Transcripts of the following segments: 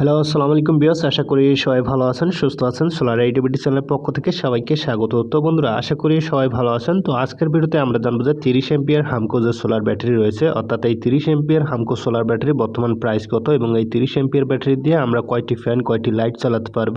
Hello, আসসালামু আলাইকুম বিয়াস আশা করি সবাই ভালো আছেন, সুস্থ আছেন। সোলার আইডিবিটি চ্যানেলের পক্ষ থেকে সবাইকে স্বাগত। তো বন্ধুরা, আশা করি সবাই ভালো আছেন। তো আজকের ভিডিওতে আমরা জানব যে তিরিশ এমপিয়ার হামকো যে সোলার ব্যাটারি রয়েছে, অর্থাৎ এই তিরিশ এমপিয়ার হামকো সোলার ব্যাটারি বর্তমান প্রাইস কত এবং এই তিরিশ এমপিয়ার ব্যাটারি দিয়ে আমরা কয়টি ফ্যান কয়টি লাইট চালাতে পারব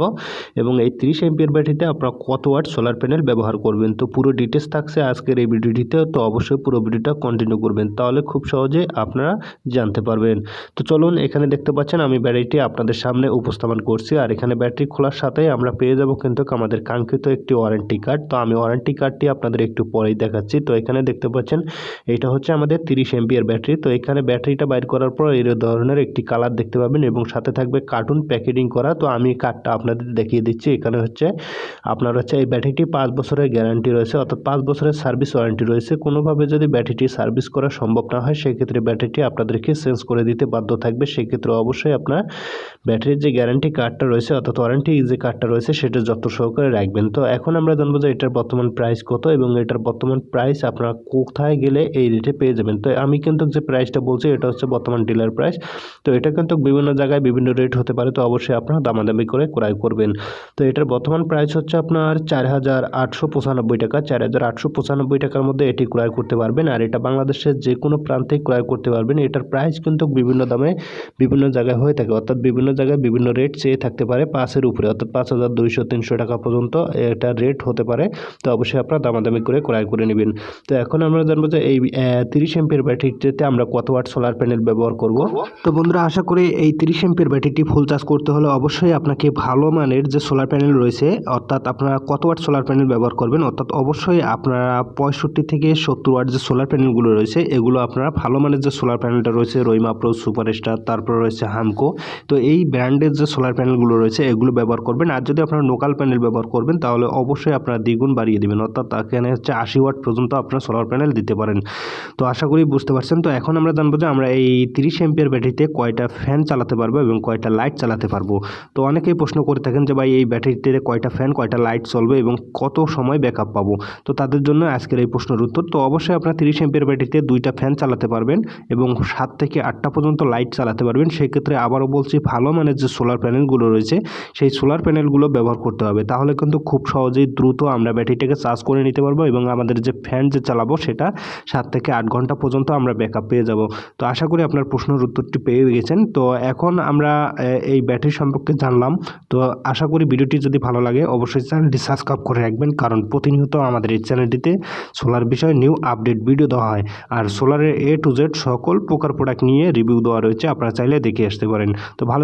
এবং এই তিরিশ এমপিয়ার ব্যাটারিতে আপনারা কত ওয়াট সোলার প্যানেল ব্যবহার করবেন? তো পুরো ডিটেলস থাকছে আজকের এই ভিডিওটিতে, তো অবশ্যই পুরো ভিডিওটা কন্টিনিউ করবেন। তাহলে খুব সহজে আপনারা জানতে পারবেন। তো চলুন, এখানে দেখতে পাচ্ছেন আমি ব্যাটারিটি আপনাদের সামনে উপস্থাপন করছি আর এখানে ব্যাটারি খোলার সাথেই আমরা পেয়ে যাব কিন্তু আমাদের কাঙ্ক্ষিত একটি ওয়ারেন্টি কার্ড তো আমি ওয়ারেন্টি কার্ডটি আপনাদের একটু পরেই দেখাচ্ছি। তো এখানে দেখতে পাচ্ছেন, এটা হচ্ছে আমাদের তিরিশ এমপিয়ার ব্যাটারি। তো এখানে ব্যাটারিটা বাইর করার পর এই ধরনের একটি কালার দেখতে পাবেন এবং সাথে থাকবে কার্টুন প্যাকেটিং করা। তো আমি কার্ডটা আপনাদের দেখিয়ে দিচ্ছি। এখানে হচ্ছে আপনার হচ্ছে এই ব্যাটারিটি পাঁচ বছরের গ্যারান্টি রয়েছে, অর্থাৎ পাঁচ বছরের সার্ভিস ওয়ারেন্টি রয়েছে। কোনোভাবে যদি ব্যাটারিটি সার্ভিস করা সম্ভব না হয়, সেক্ষেত্রে ব্যাটারিটি আপনাদেরকে চেঞ্জ করে দিতে বাধ্য থাকবে। সেক্ষেত্রে অবশ্যই আপনার ব্যাটারির যে গ্যারান্টি কার্ডটা রয়েছে অর্থাৎ ওয়ারেন্টি যে কার্ডটা রয়েছে সেটা যত সহকারে রাখবেন। তো এখন আমরা জানব যে এটার বর্তমান প্রাইস কত এবং এটার বর্তমান প্রাইস আপনারা কোথায় গেলে এই রেটে পেয়ে যাবেন? তো আমি কিন্তু যে প্রাইসটা বলছি এটা হচ্ছে বর্তমান ডিলার প্রাইস তো এটা কিন্তু বিভিন্ন জায়গায় বিভিন্ন রেট হতে পারে, তো অবশ্যই আপনারা দামাদামি করে ক্রয় করবেন। তো এটার বর্তমান প্রাইস হচ্ছে আপনার চার হাজার আটশো পঁচানব্বই টাকা। চার হাজার আটশো পঁচানব্বই টাকার মধ্যে এটি ক্রয় করতে পারবেন আর এটা বাংলাদেশের যে কোনো প্রান্তে ক্রয় করতে পারবেন। এটার প্রাইস কিন্তু বিভিন্ন দামে বিভিন্ন জায়গায় হয়ে থাকে। অর্থাৎ বিভিন্ন জায়গায় বিভিন্ন রেট চেয়ে থাকতে পারে পাঁচের উপরে, অর্থাৎ পাঁচ হাজার দুইশো, তিনশো টাকা পর্যন্ত এটা রেট হতে পারে। তো অবশ্যই আপনারা দামাদামি করে ক্রয় করে নেবেন। তো এখন আমরা জানব যে এই তিরিশ এমপির ব্যাটারিতে আমরা কত ওয়াট সোলার প্যানেল ব্যবহার করব। তো বন্ধুরা, আশা করি এই তিরিশ এমপির ব্যাটারিটি ফুল চার্জ করতে হলে অবশ্যই আপনাকে ভালো মানের যে সোলার প্যানেল রয়েছে, অর্থাৎ আপনারা কত ওয়াট সোলার প্যানেল ব্যবহার করবেন, অর্থাৎ অবশ্যই আপনারা পঁয়ষট্টি থেকে সত্তর ওয়াট যে সোলার প্যানেলগুলো রয়েছে, এগুলো আপনারা ভালো মানের যে সোলার প্যানেলটা রয়েছে রইমা প্রো সুপারস্টার তারপর রয়েছে হামকো তো এই ব্র্যান্ডের যে সোলার প্যানেলগুলো রয়েছে, এগুলো ব্যবহার করবেন। আর যদি আপনারা লোকাল প্যানেল ব্যবহার করবেন, তাহলে অবশ্যই আপনারা দ্বিগুণ বাড়িয়ে দেবেন। অর্থাৎ এখানে হচ্ছে আশি ওয়াট পর্যন্ত আপনারা সোলার প্যানেল দিতে পারেন। তো আশা করি বুঝতে পারছেন। তো এখন আমরা জানব যে আমরা এই তিরিশ এমপিয়ার ব্যাটারিতে কয়টা ফ্যান চালাতে পারব এবং কয়টা লাইট চালাতে পারব। তো অনেকেই প্রশ্ন করে থাকেন যে ভাই, এই ব্যাটারিতে কয়টা ফ্যান কয়টা লাইট চলবে এবং কত সময় ব্যাকআপ পাবো? তো তাদের জন্য আজকের এই প্রশ্নের উত্তর। তো অবশ্যই আপনার তিরিশ এমপিয়ার ব্যাটারিতে দুইটা ফ্যান চালাতে পারবেন এবং সাত থেকে আটটা পর্যন্ত লাইট চালাতে পারবেন। সেক্ষেত্রে আবারও বলছি, ভালো মানের যে সোলার প্যানেলগুলো রয়েছে, সেই সোলার প্যানেলগুলো ব্যবহার করতে হবে। তাহলে কিন্তু খুব সহজেই দ্রুত আমরা ব্যাটারিটাকে চার্জ করে নিতে পারব এবং আমাদের যে ফ্যান যে চালাবো, সেটা সাত থেকে আট ঘণ্টা পর্যন্ত আমরা ব্যাকআপ পেয়ে যাব। তো আশা করি আপনার প্রশ্নের উত্তরটি পেয়ে গেছেন। তো এখন আমরা এই ব্যাটারি সম্পর্কে জানলাম। তো আশা করি ভিডিওটি যদি ভালো লাগে, অবশ্যই চ্যানেলটি সাবস্ক্রাইব করে রাখবেন। কারণ প্রতিনিয়ত আমাদের এই চ্যানেলটিতে সোলার বিষয়ে নিউ আপডেট ভিডিও দেওয়া হয়। আর সোলারের এ টু জেড সকল প্রকার প্রোডাক্ট নিয়ে রিভিউ দেওয়া রয়েছে। আপনারা চাইলে দেখে আসতে পারেন। তো ভালো